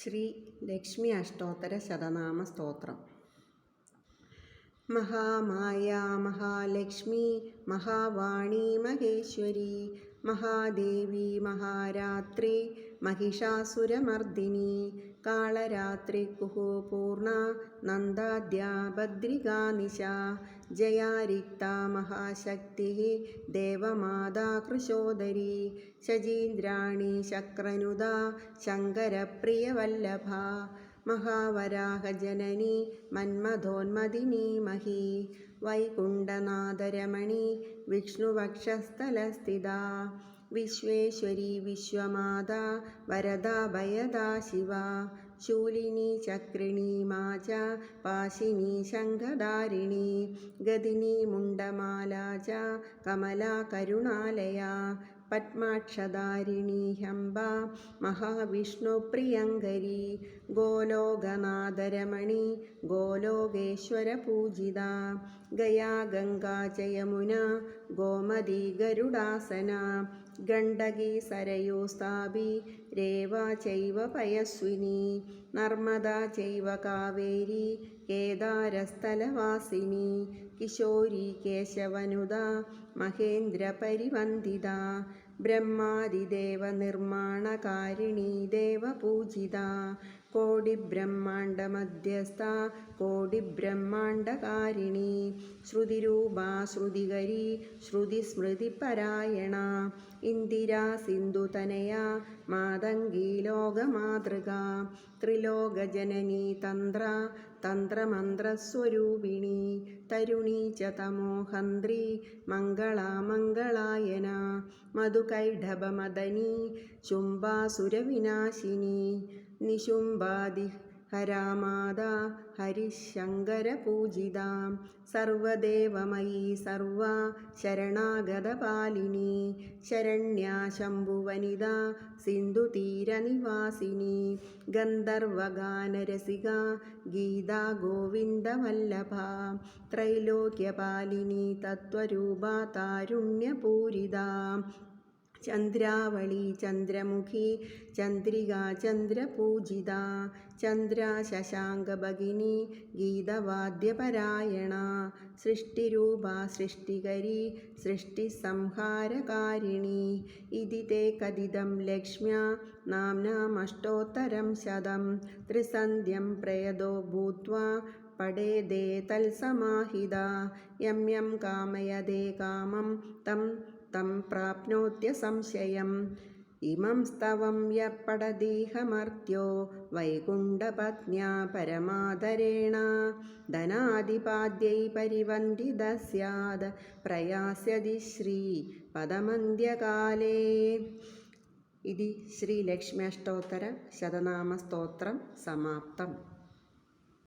ശ്രീ ലക്ഷ്മി അഷ്ടോത്തര ശതനാമ സ്തോത്രം മഹാമായ മഹാലക്ഷ്മി മഹാവാണി മഹേശ്വരി മഹാദേവി മഹാരാത്രി महिषासुरमर्दिनी കാളരാത്രി കാളരാത്രികുഃ പൂർണ നന്ദാദ്യാ ഭദ്രികാനിശാ ജയാരിക്ത മഹാശക്തി ദേവമാതാ കൃശോദരി. ശചീന്ദ്രാണി ശക്രനുദാ ശങ്കരപ്രിയവല്ലഭാ. മഹാവരാഹജനനി മന്മഥോന്മദിനി മഹീ. വൈകുണ്ഠനാഥരമണി വിഷ്ണുവക്ഷസ്ഥലസ്ഥിതാ. വിശ്വേശ്വരി വിശ്വമാതാ വരദാ ഭയദാ ശിവ. ശൂലിനി ചക്രിണി മാച പാശിനി ശംഖധാരിണി. ഗതിനി മുണ്ടമാലാച കമല കരുണാലയ. പത്മാക്ഷധാരിണി ഹംബ മഹാവിഷ്ണുപ്രിയങ്കരി ഗോലോകനാഥരമണി. ഗോലോകേശ്വരപൂജിത ഗയാ ഗംഗാ ചയമുന ഗോമതി ഗരുഡാസന. ഗണ്ഡകി സരയൂ സ്ഥാപി രേവ ചൈവ പയസ്വിനി നർമ്മദ ചൈവ കാവേരി കേദാരസ്ഥലവാസിനി കിശോരി കേശവനുത മഹേന്ദ്രപരിവന്ദിത ബ്രഹ്മാദിദേവനിർമ്മാണകാരിണി ദേവപൂജിത കോടിബ്രഹ്മാണ്ഡമധ്യസ്ഥ കോടിബ്രഹ്മാണ്ഡകാരിണി. ശ്രുതിരൂപാ ശ്രുതികരി ശ്രുതിസ്മൃതിപരായണ. ഇന്ദിരാ സിന്ധുതനയ മാതംഗീ ലോകമാതൃക. ത്രിലോകജനനീ തന്ത്ര തന്ത്രമന്ത്രസ്വരൂപിണി. തരുണീ ച തമോഹന്ത്രി മംഗളാമംഗളായന. മധുകൈഢഭമദനി ശുംഭാസുരവിനാശിനി നിശുംഭാദി ഹരാമാതാ ഹരിശങ്കരപൂജിതാം. സർവദേവമയീ സർവ ശരണാഗതപാലിനി. ശരണ്യാ ശംഭുവനിത സിന്ധുതീരനിവാസിനി. ഗന്ധർവഗാനരസിക ഗീതാ ഗോവിന്ദവല്ലഭ ത്രൈലോക്യപാലിനി തത്വരൂപ താരുണ്യപൂരിത. ചന്ദ്രാവളി ചന്ദ്രമുഖി ചന്ദ്രിക ചന്ദ്രപൂജിത ചന്ദ്ര ശശാങ്കഭഗിനി ഗീതവാദ്യപരായണ സൃഷ്ടിരൂപ സൃഷ്ടികരി സൃഷ്ടിസംഹാരകാരിണി. ഇതി തേ കഥിതം ലക്ഷ്മ്യ നാംനാമഷ്ടോത്തരം ശതം. ത്രിസന്ധ്യം പ്രയതോ ഭൂത്വാ പടേതേ തത്സമാഹിത. യം യം കാമയതേ കാമം തം പ്രാപ്നോത്യസംശയം ഇമം സ്തവം യ പടദീഹമർത്യോ വൈകുണ്ഠപത്ന്യാ പരമാദരേണ ധനാദിപാദ്യൈ പരിവന്ദിത സ്യാത് പ്രയാസ്യതി ശ്രീ പദമന്ത്യകാലേ ഇതി ശ്രീലക്ഷ്മ്യഷ്ടോത്തര ശതനാമസ്തോത്രം സമാപ്തം